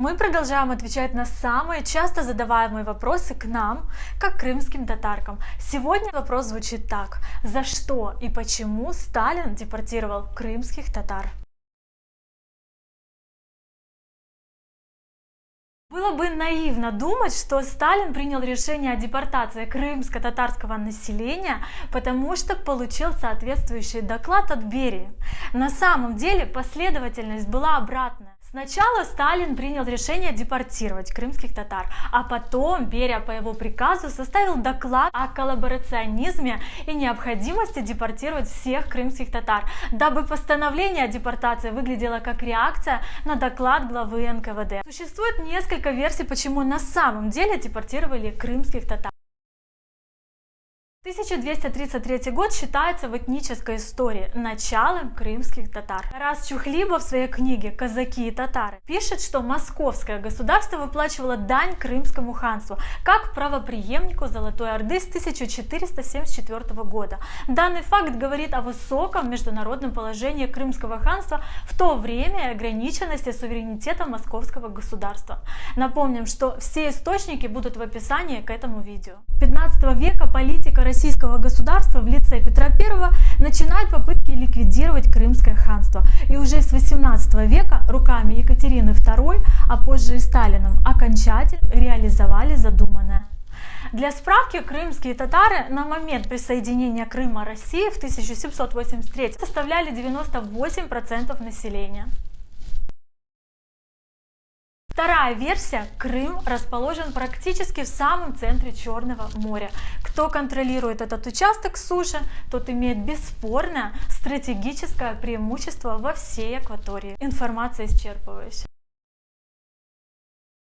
Мы продолжаем отвечать на самые часто задаваемые вопросы к нам, как крымским татаркам. Сегодня вопрос звучит так. За что и почему Сталин депортировал крымских татар? Было бы наивно думать, что Сталин принял решение о депортации крымско-татарского населения, потому что получил соответствующий доклад от Берии. На самом деле последовательность была обратная. Сначала Сталин принял решение депортировать крымских татар, а потом Берия по его приказу составил доклад о коллаборационизме и необходимости депортировать всех крымских татар, дабы постановление о депортации выглядело как реакция на доклад главы НКВД. Существует несколько версий, почему на самом деле депортировали крымских татар. 1233 год считается в этнической истории началом крымских татар. Тарас Чухлиба в своей книге «Казаки и татары» пишет, что московское государство выплачивало дань крымскому ханству как правоприемнику Золотой Орды с 1474 года. Данный факт говорит о высоком международном положении крымского ханства в то время и ограниченности суверенитета московского государства. Напомним, что все источники будут в описании к этому видео. 15 века политика России российского государства в лице Петра I начинают попытки ликвидировать Крымское ханство. И уже с 18 века руками Екатерины II, а позже и Сталином, окончательно реализовали задуманное. Для справки, крымские татары на момент присоединения Крыма России в 1783 составляли 98% населения. Вторая версия. Крым расположен практически в самом центре Черного моря. Кто контролирует этот участок суши, тот имеет бесспорное стратегическое преимущество во всей акватории. Информация исчерпывающая.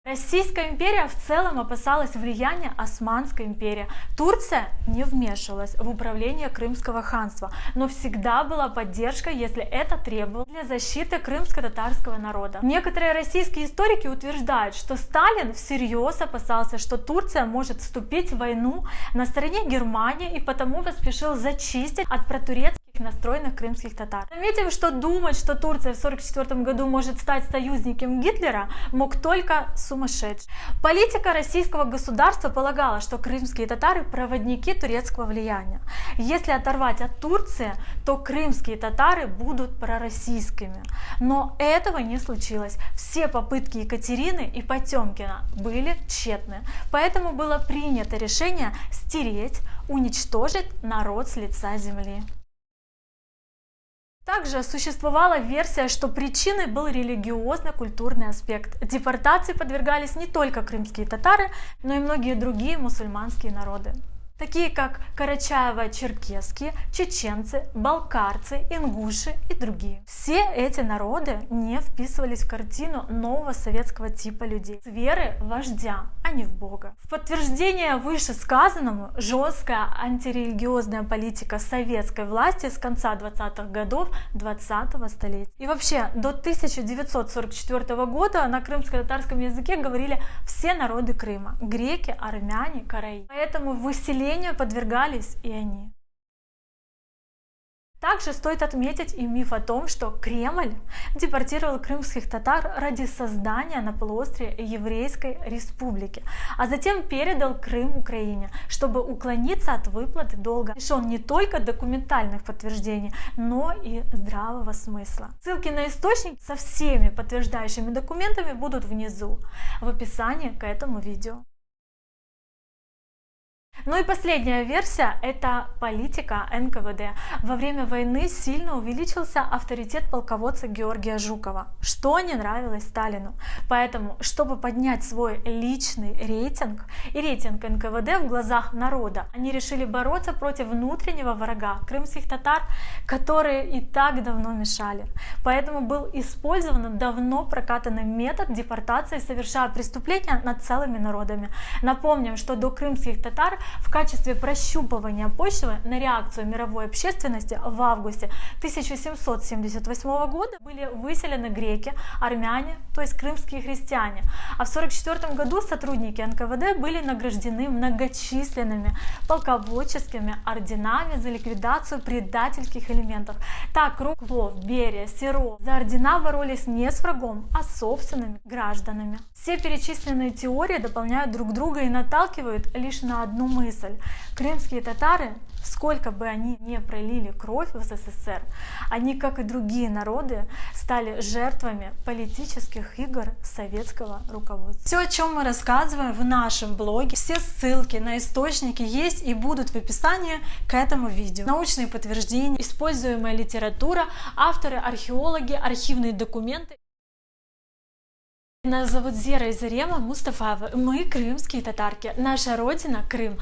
Российская империя в целом опасалась влияния Османской империи. Турция не вмешивалась в управление Крымского ханства, но всегда была поддержка, если это требовалось для защиты крымско-татарского народа. Некоторые российские историки утверждают, что Сталин всерьез опасался, что Турция может вступить в войну на стороне Германии и потому поспешил зачистить от протурецких настроенных крымских татар. Заметим, что думать, что Турция в 1944 году может стать союзником Гитлера, мог только сумасшедший. Политика российского государства полагала, что крымские татары – проводники турецкого влияния. Если оторвать от Турции, то крымские татары будут пророссийскими. Но этого не случилось. Все попытки Екатерины и Потемкина были тщетны. Поэтому было принято решение стереть, уничтожить народ с лица земли. Также существовала версия, что причиной был религиозно-культурный аспект. Депортации подвергались не только крымские татары, но и многие другие мусульманские народы такие как Карачаево-Черкесские, чеченцы, балкарцы, ингуши и другие. Все эти народы не вписывались в картину нового советского типа людей с веры вождя, а не в Бога. В подтверждение вышесказанному жесткая антирелигиозная политика советской власти с конца 20-х годов 20-го столетия. И вообще до 1944 года на крымско-татарском языке говорили все народы Крыма – греки, армяне, караи. Поэтому выселение Гонению подвергались и они. Также стоит отметить и миф о том, что Кремль депортировал крымских татар ради создания на полуострове Еврейской республики, а затем передал Крым Украине, чтобы уклониться от выплаты долга. Лишен не только документальных подтверждений, но и здравого смысла. Ссылки на источник со всеми подтверждающими документами будут внизу в описании к этому видео. Ну и последняя версия – это политика НКВД. Во время войны сильно увеличился авторитет полководца Георгия Жукова, что не нравилось Сталину. Поэтому, чтобы поднять свой личный рейтинг и рейтинг НКВД в глазах народа, они решили бороться против внутреннего врага крымских татар, которые и так давно мешали. Поэтому был использован давно прокатанный метод депортации, совершая преступления над целыми народами. Напомним, что до крымских татар в качестве прощупывания почвы на реакцию мировой общественности в августе 1778 года были выселены греки, армяне, то есть крымские христиане. А в 1944 году сотрудники НКВД были награждены многочисленными полководческими орденами за ликвидацию предательских элементов. Так Круглов, Берия, Серов за ордена боролись не с врагом, а с собственными гражданами. Все перечисленные теории дополняют друг друга и наталкивают лишь на одну мысль. Крымские татары Сколько бы они не пролили кровь в СССР, они, как и другие народы, стали жертвами политических игр советского руководства. Все, о чем мы рассказываем в нашем блоге, все ссылки на источники есть и будут в описании к этому видео. Научные подтверждения, используемая литература, авторы, археологи, архивные документы. Нас зовут Зера Изарема Мустафаева. Мы крымские татарки. Наша родина Крым.